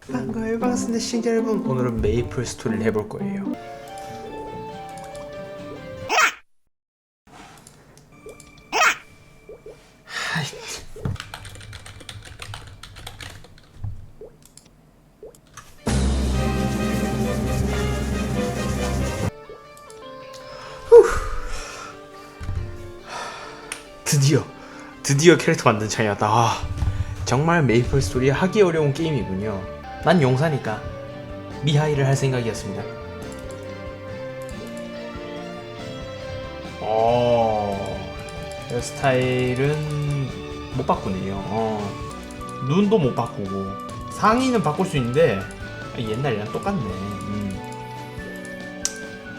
반가워요 반갑습니다 여러분. 오늘은 메이플 스토리를 해볼 거예요 드디어 캐릭터 만든 차이였다. 아, 정말 메이플 스토리 하기 어려운 게임이군요. 난 용사니까 미하이를 할 생각이었습니다. 어 헤어스타일은 못 바꾸네요. 어, 눈도 못 바꾸고 상의는 바꿀 수 있는데 옛날이랑 똑같네. 음.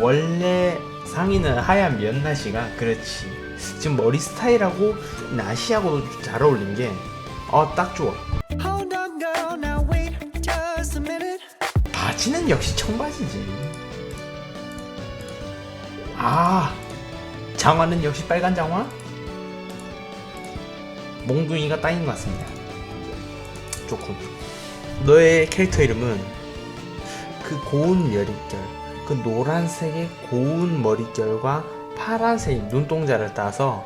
원래 상의는 하얀 면나시가 그렇지 지금 머리 스타일하고 나시하고도 잘 어울린 게 어 딱 좋아. Wait just a minute. 바지는 역시 청바지지. 아 장화는 역시 빨간 장화? 몽둥이가 딱인 것 같습니다. 좋군 너의 캐릭터 이름은 그 고운 머릿결 그 노란색의 고운 머릿결과 파란색 눈동자를 따서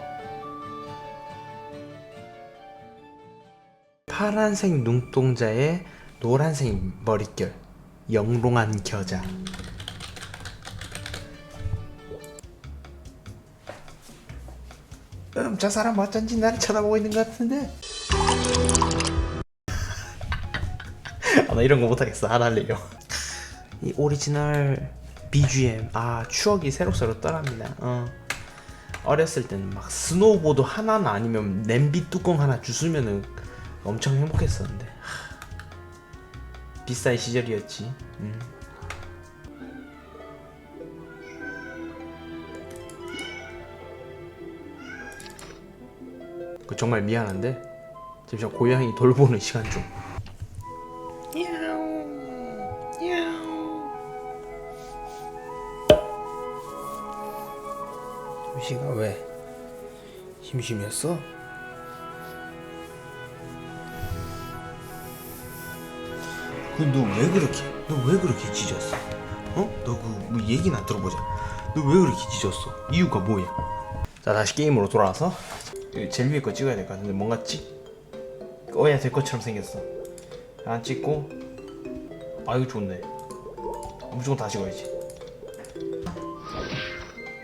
파란색 눈동자에 노란색 머릿결 영롱한 겨자. 음, 저 사람 어쩐지 나를 쳐다보고 있는 것 같은데. 아, 나 이런 거 못하겠어. 안 할래요. 이 오리지널 BGM 아 추억이 새록새록 떠납니다. 어. 어렸을 때는 막 스노우보드 하나는 아니면 냄비 뚜껑 하나 주스면은 엄청 행복했었는데. 하, 비싼 시절이었지. 음. 그 정말 미안한데? 잠시만 고양이 돌보는 시간 좀 심시가 왜 심심했어? 근데 너왜 그렇게 너 왜 그렇게 찢었어? 어? 너그 뭐 얘기나 들어보자. 너 왜 그렇게 찢었어? 이유가 뭐야? 자 다시 게임으로 돌아와서 위에 거 찍어야 될 것 같은데 뭔가 찍 꺼야 될 것처럼 생겼어. 안 찍고 아 이거 좋네. 무조건 다시 꺼야지.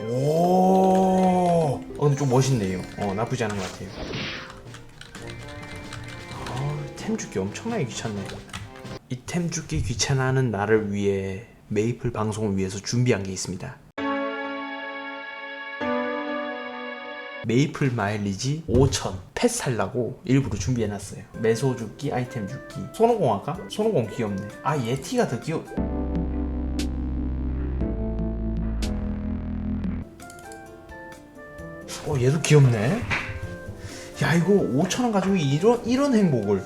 오, 어, 근데 좀 멋있네요. 어 나쁘지 않은 것 같아요. 아, 템 주기 엄청나게 귀찮네. 이템 주기 귀찮아하는 나를 위해 메이플 방송을 위해서 준비한 게 있습니다. 메이플 마일리지 5천 펫 살라고 일부러 준비해놨어요. 매소 죽기, 아이템 죽기. 손오공 할까? 손오공 귀엽네. 아 예티가 더 귀여. 어 얘도 귀엽네. 야 이거 5천 원 가지고 이런 이런 행복을.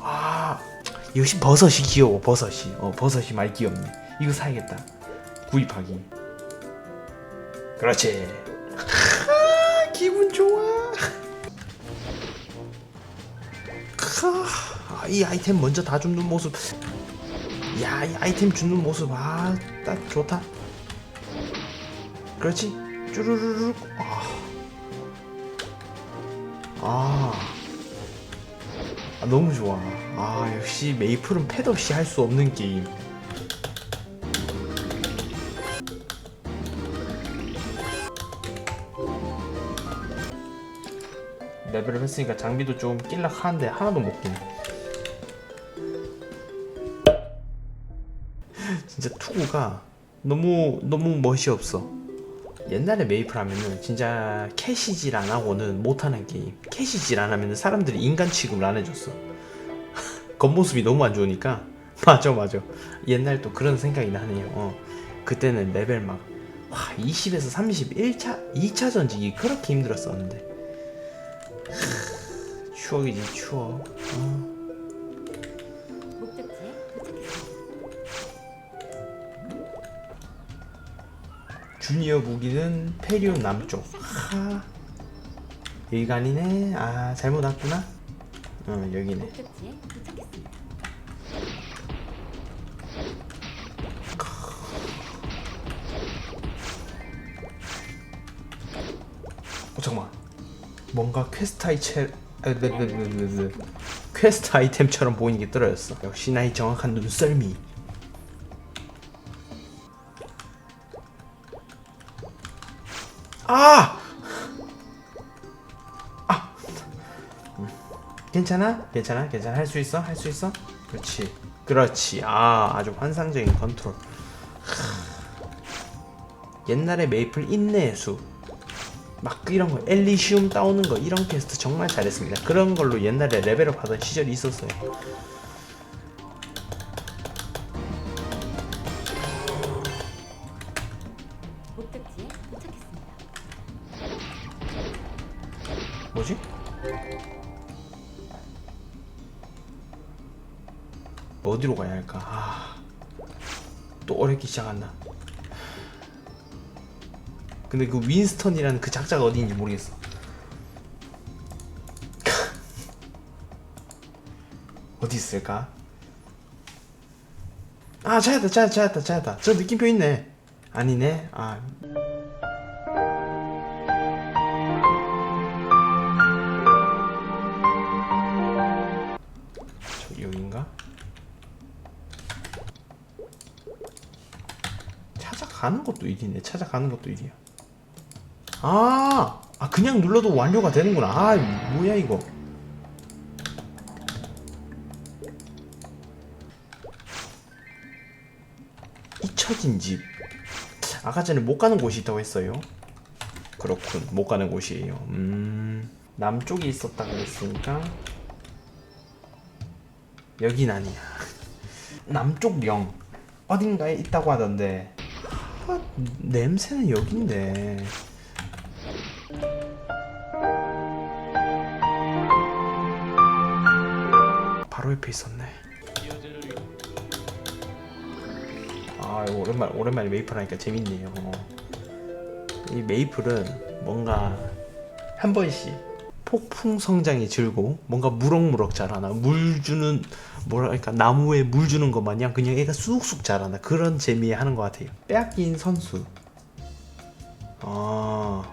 아 역시 버섯이 귀여워 버섯이. 어 버섯이 많이 귀엽네. 이거 사야겠다. 구입하기. 그렇지. 아, 기분 좋아. 아, 이 아이템 먼저 다 줍는 모습. 야, 이 아이템 주는 모습. 아, 딱 좋다. 그렇지. 쭈루루룩. 아. 아. 아, 너무 좋아. 아, 역시 메이플은 패드 없이 할 수 없는 게임. 레벨을 했으니까 장비도 좀 낄락하는데 하나도 못 끼네. 진짜 투구가 너무 너무 멋이 없어. 옛날에 메이플 하면은 진짜 캐시질 안 하고는 못하는 게임. 캐시질 안 하면은 사람들이 인간 취급을 안 해줬어. 겉모습이 너무 안 좋으니까. 맞아 맞아. 옛날 또 그런 생각이 나네요. 어. 그때는 레벨 막 와, 20에서 31차 2차 전직이 그렇게 힘들었었는데. 추억이지 추억. 어. 주니어 무기는 페리온 남쪽. 하. 여기가 아니네 아 잘못 왔구나 어 여기네. 어 잠깐만 뭔가 퀘스트 아이체 아, 네, 네, 네, 네, 네. 퀘스트 아이템처럼 보이는 게 떨어졌어 역시 나의 정확한 눈썰미 아! 아! 음. 괜찮아? 괜찮아? 괜찮아? 할 수 있어? 할 수 있어? 그렇지 그렇지 아 아주 환상적인 컨트롤 하. 옛날에 메이플 인내의 숲막 이런 거 엘리시움 따오는 거 이런 퀘스트 정말 잘했습니다. 그런 걸로 옛날에 레벨업 하던 시절이 있었어요. 어디로 가야 할까? 아, 또 어렵기 시작한다. 근데 그 윈스턴이라는 그 작자가 어디인지 모르겠어. 어디 있을까? 아 찾았다 찾았다 찾았다 찾았다 저 느낌표 있네 아니네 아 가는 것도 일이네. 찾아가는 것도 일이야. 아, 아 그냥 눌러도 완료가 되는구나. 아, 뭐야 이거? 잊혀진 집. 아까 전에 못 가는 곳이 있다고 했어요. 그렇군, 못 가는 곳이에요. 음, 남쪽에 있었다 그랬으니까 여긴 아니야. 남쪽 령 어딘가에 있다고 하던데 아, 냄새는 여긴데. 바로 옆에 있었네. 아 오랜만 오랜만에 메이플 하니까 재밌네요. 이 메이플은 뭔가 한 번씩 폭풍 성장이 즐고 뭔가 무럭무럭 자라나 물 주는 뭐랄까 나무에 물 주는 것 마냥 그냥 애가 쑥쑥 자라나 그런 재미에 하는 것 같아요. 빼앗긴 선수. 아,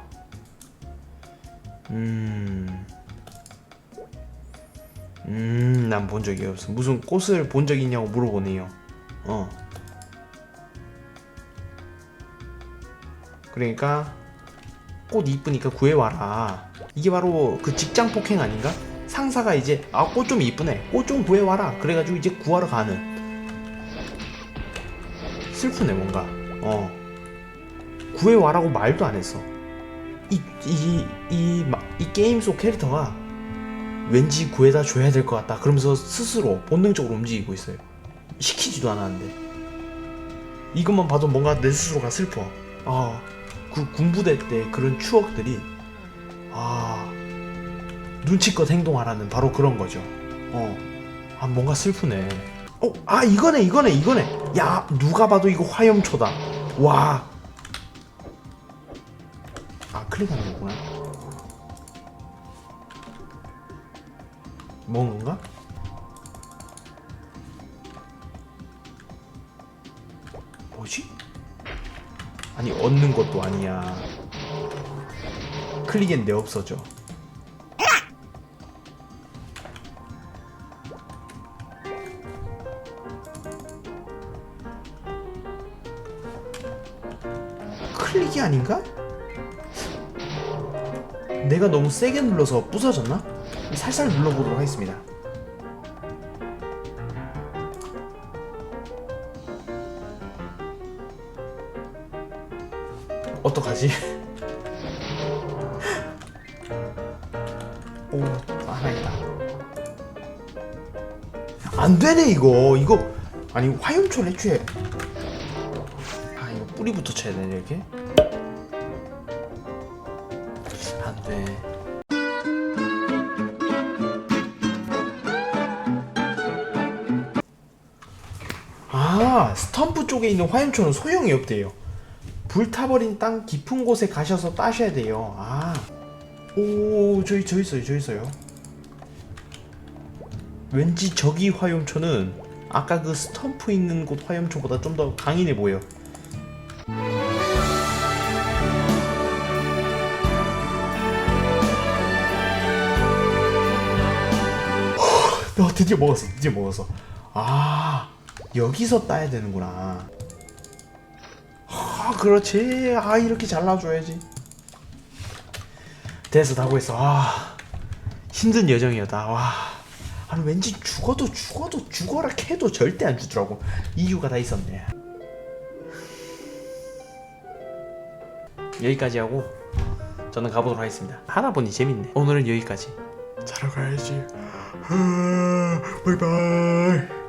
음, 음, 난 본 적이 없어. 무슨 꽃을 본 적 있냐고 물어보네요. 어. 그러니까 꽃 이쁘니까 구해와라. 이게 바로 그 직장 폭행 아닌가? 상사가 이제 아 꽃 좀 이쁘네. 꽃 좀 구해와라. 그래가지고 이제 구하러 가는. 슬프네 뭔가. 어. 구해와라고 말도 안 했어. 이 이 이 이 게임 속 캐릭터가 왠지 구해다 줘야 될 것 같다. 그러면서 스스로 본능적으로 움직이고 있어요. 시키지도 않았는데. 이것만 봐도 뭔가 내 스스로가 슬퍼. 아, 그 군부대 때 그런 추억들이 아 눈치껏 행동하라는 바로 그런 거죠. 어, 아 뭔가 슬프네. 어, 아 이거네 이거네 이거네. 야 누가 봐도 이거 화염초다. 와. 아 클릭하는 거구나. 건가? 뭐지? 아니 얻는 것도 아니야. 클릭했는데 없어져. 클릭이 아닌가? 내가 너무 세게 눌러서 부서졌나? 살살 눌러보도록 하겠습니다. 어떡하지? 안 되네 이거. 이거 아니 화염초를 애초에 아 이거 뿌리부터 쳐야 되네 이렇게. 안 돼. 아 스탬프 쪽에 있는 화염초는 소용이 없대요. 불타버린 땅 깊은 곳에 가셔서 따셔야 돼요. 아. 오 저기 저 있어요 저 있어요 왠지 저기 화염초는 아까 그 스탬프 있는 곳 화염초보다 좀 더 강인해 보여. 어, 드디어 먹었어 드디어 먹었어. 아 여기서 따야 되는구나. 아 그렇지. 아 이렇게 잘라줘야지. 됐어 다 구했어. 아 힘든 여정이었다. 와 아니 왠지 죽어도 죽어도 죽어라 캐도 절대 안 주더라고. 이유가 다 있었네. 여기까지 하고 저는 가보도록 하겠습니다. 하다 보니 재밌네. 오늘은 여기까지. 자러 가야지. 바이바이